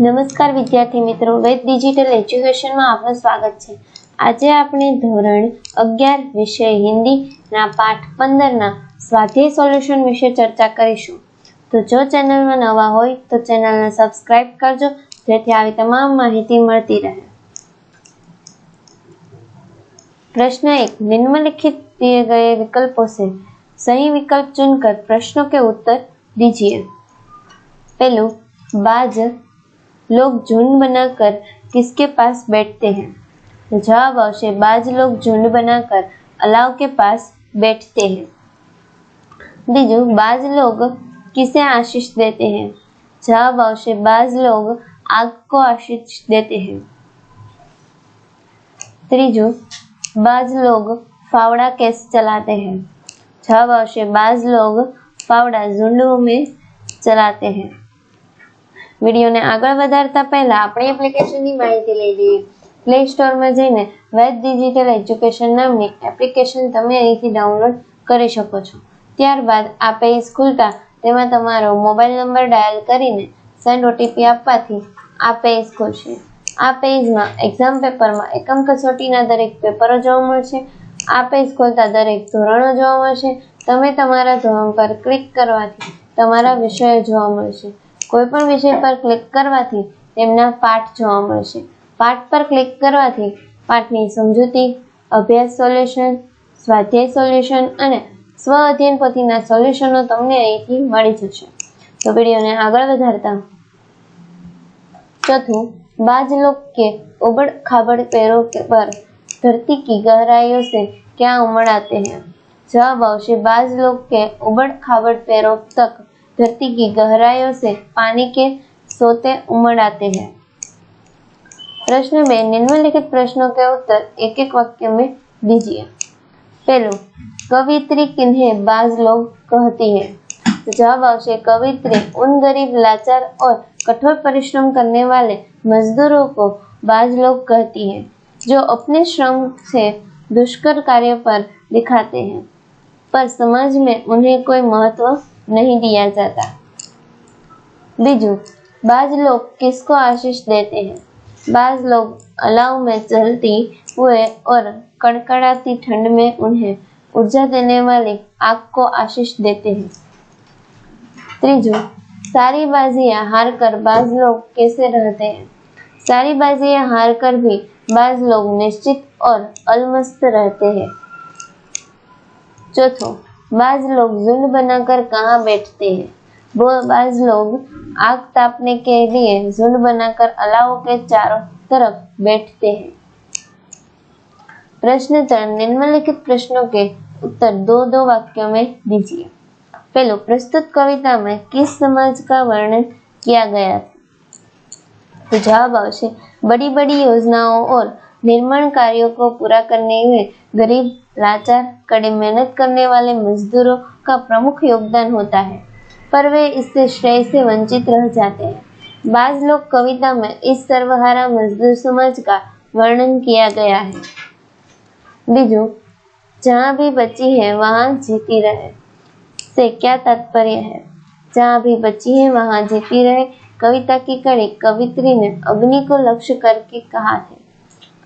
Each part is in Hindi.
નમસ્કાર વિદ્યાર્થી મિત્રો, વેદ ડિજિટલ એજ્યુકેશનમાં આપનું સ્વાગત છે. આજે આપણે ધોરણ અગિયાર વિષય હિન્દીના પાઠ પંદરના સ્વાધ્યાય સોલ્યુશન વિશે ચર્ચા કરીશું. તો જો ચેનલમાં નવા હોય તો ચેનલને સબસ્ક્રાઇબ કરજો, જેથી આવી તમામ માહિતી મળતી રહે. પ્રશ્ન એક, નિમ્નલિખિત દિએ ગયે વિકલ્પો છે. સહી વિકલ્પ ચૂન કર પ્રશ્નો કે ઉત્તર દીજીએ. પેલું બાજર लोग झुंड बनाकर किसके पास बैठते हैं? जवाब अवश्य बाज लोग झुंड बनाकर अलाव के पास बैठते हैं। बीजू बाज लोग किसे आशीष देते हैं? जवाब अवश्य बाज लोग आग को आशीष देते हैं। त्रीजू, बाज लोग फावड़ा कैसे चलाते हैं? छह वर्ष बाज लोग फावड़ा झुंडों में चलाते हैं। વિડીયોને આગળ વધારતા પહેલા આપણી એપ્લિકેશનની માહિતી લઈ લઈએ. પ્લે સ્ટોરમાં જઈને વેદ ડિજિટલ એજ્યુકેશન નામની એપ્લિકેશન તમે અહીંથી ડાઉનલોડ કરી શકો છો. ત્યારબાદ આ પેજ ખુલતા તેમાં તમારો મોબાઈલ નંબર ડાયલ કરીને સેન્ડ ઓટીપી આપવાથી આ પેજ ખુલશે. આ પેજમાં એક્ઝામ પેપરમાં એકમ કસોટીના દરેક પેપરો જોવા મળશે. આ પેજ ખોલતા દરેક ધોરણો જોવા મળશે. તમે તમારા ધોરણ પર ક્લિક કરવાથી તમારા વિષયો જોવા મળશે. કોઈ પણ વિષય પર ક્લિક કરવાથી તેમના પાઠ જોવા મળશે. પાઠ પર ક્લિક કરવાથી પાઠની સમજૂતી, અભ્યાસ સોલ્યુશન સ્વાધ્યાય સોલ્યુશન અને સ્વ અધ્યયન પોથીના સોલ્યુશનો તમને અહીંથી મળી જશે. તો વિડીયોને આગળ વધારતા ચોથું, બાજલોક કે ઉબડ ખાબડ પેરો પર ધરતી કી ગહરાઈઓ સે ક્યાં ઉમડાતે હૈ? જવાબ આવશે બાજ લોક કે ઉબડ ખાબડ પેરો તક धरती की गहराइयों से पानी के सोते उमड़ आते हैं। प्रश्न में निम्नलिखित प्रश्नों के उत्तर एक एक वाक्य में दीजिए। पहलू, कवित्री किन्हें बाज लोग कहती है। जवाब आवश्य कवित्री उन गरीब, लाचार और कठोर परिश्रम करने वाले मजदूरों को बाज लोग कहती है, जो अपने श्रम से दुष्कर कार्य पर दिखाते हैं। पर समाज में उन्हें कोई महत्व नहीं दिया जाता। बीजू, बाज लोग किसको आशीष देते हैं? बाज लोग अलाव में चलती हुए और कड़कड़ाती ठंड में उन्हें ऊर्जा देने वाली आग को आशीष देते हैं। त्रीजू सारी बाजियाँ हार कर बाज लोग कैसे रहते हैं? सारी बाजियाँ हार कर भी बाज लोग निश्चित और अलमस्त रहते हैं। चौथो बाज लोग झुंड बनाकर कहाँ बैठते हैं? वो बाज लोग आग तापने के लिए झुंड बनाकर अलाव के चारों तरफ़ बैठते हैं। प्रश्न चार निम्नलिखित प्रश्नों के उत्तर दो दो वाक्यों में दीजिए। पहलो, प्रस्तुत कविता में किस समाज का वर्णन किया गया था? तो जवाब आवश्य बड़ी बड़ी योजनाओं और निर्माण कार्यों को पूरा करने में गरीब लाचार कड़ी मेहनत करने वाले मजदूरों का प्रमुख योगदान होता है, पर वे इससे श्रेय से वंचित रह जाते हैं। बाज लोग कविता में इस सर्वहारा मजदूर समाज का वर्णन किया गया है। बीजू, जहाँ भी बची है, वहाँ जीती रहे। से क्या तात्पर्य है? जहाँ भी बची है, वहाँ जीती रहे। कविता की कड़ी कवित्री ने अग्नि को लक्ष्य करके कहा है।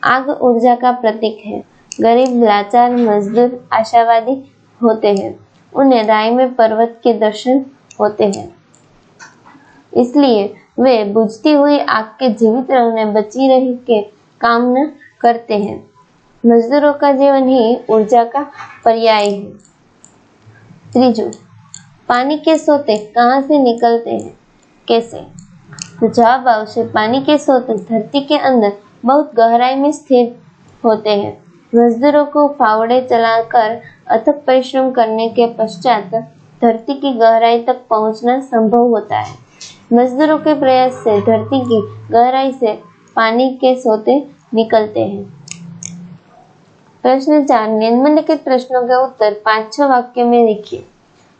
आग ऊर्जा का प्रतीक है। गरीब, लाचार, मजदूर, आशावादी होते हैं। उन्हें राय में पर्वत के दर्शन होते हैं। इसलिए वे बुझती हुई आग के जीवित रहने बची रही के कामना करते हैं। मजदूरों का जीवन ही ऊर्जा का पर्याय है। त्रीजू, पानी के सोते कहाँ से निकलते हैं? कैसे? तो जवाब आवश्य पानी के सोते धरती के अंदर बहुत गहराई में स्थित होते हैं। मजदूरों को फावड़े चलाकर अथक परिश्रम करने के पश्चात धरती की गहराई तक पहुंचना संभव होता है मजदूरों के प्रयास से धरती की गहराई से पानी के सोते निकलते हैं प्रश्न चार निम्नलिखित प्रश्नों के उत्तर पांच छह वाक्य में लिखिए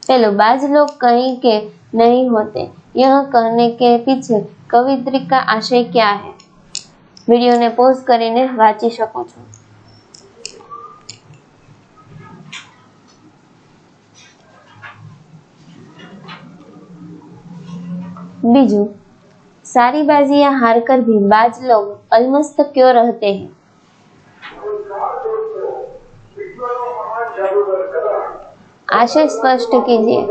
पहले बाज लोग कहीं के नहीं होते यह कहने के पीछे कवित्री का आशय क्या है વિડીયોને પોઝ કરીને વાંચી શકો છો બીજું सारी बाजियाँ हार कर भी बाज लोग अलमस्त क्यों रहते हैं आशय स्पष्ट कीजिए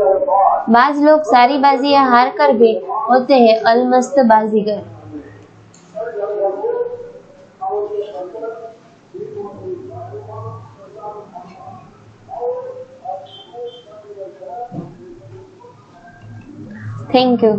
बाज लोग सारी बाजियाँ हार कर भी होते हैं अलमस्त बाजीगर थैंक यू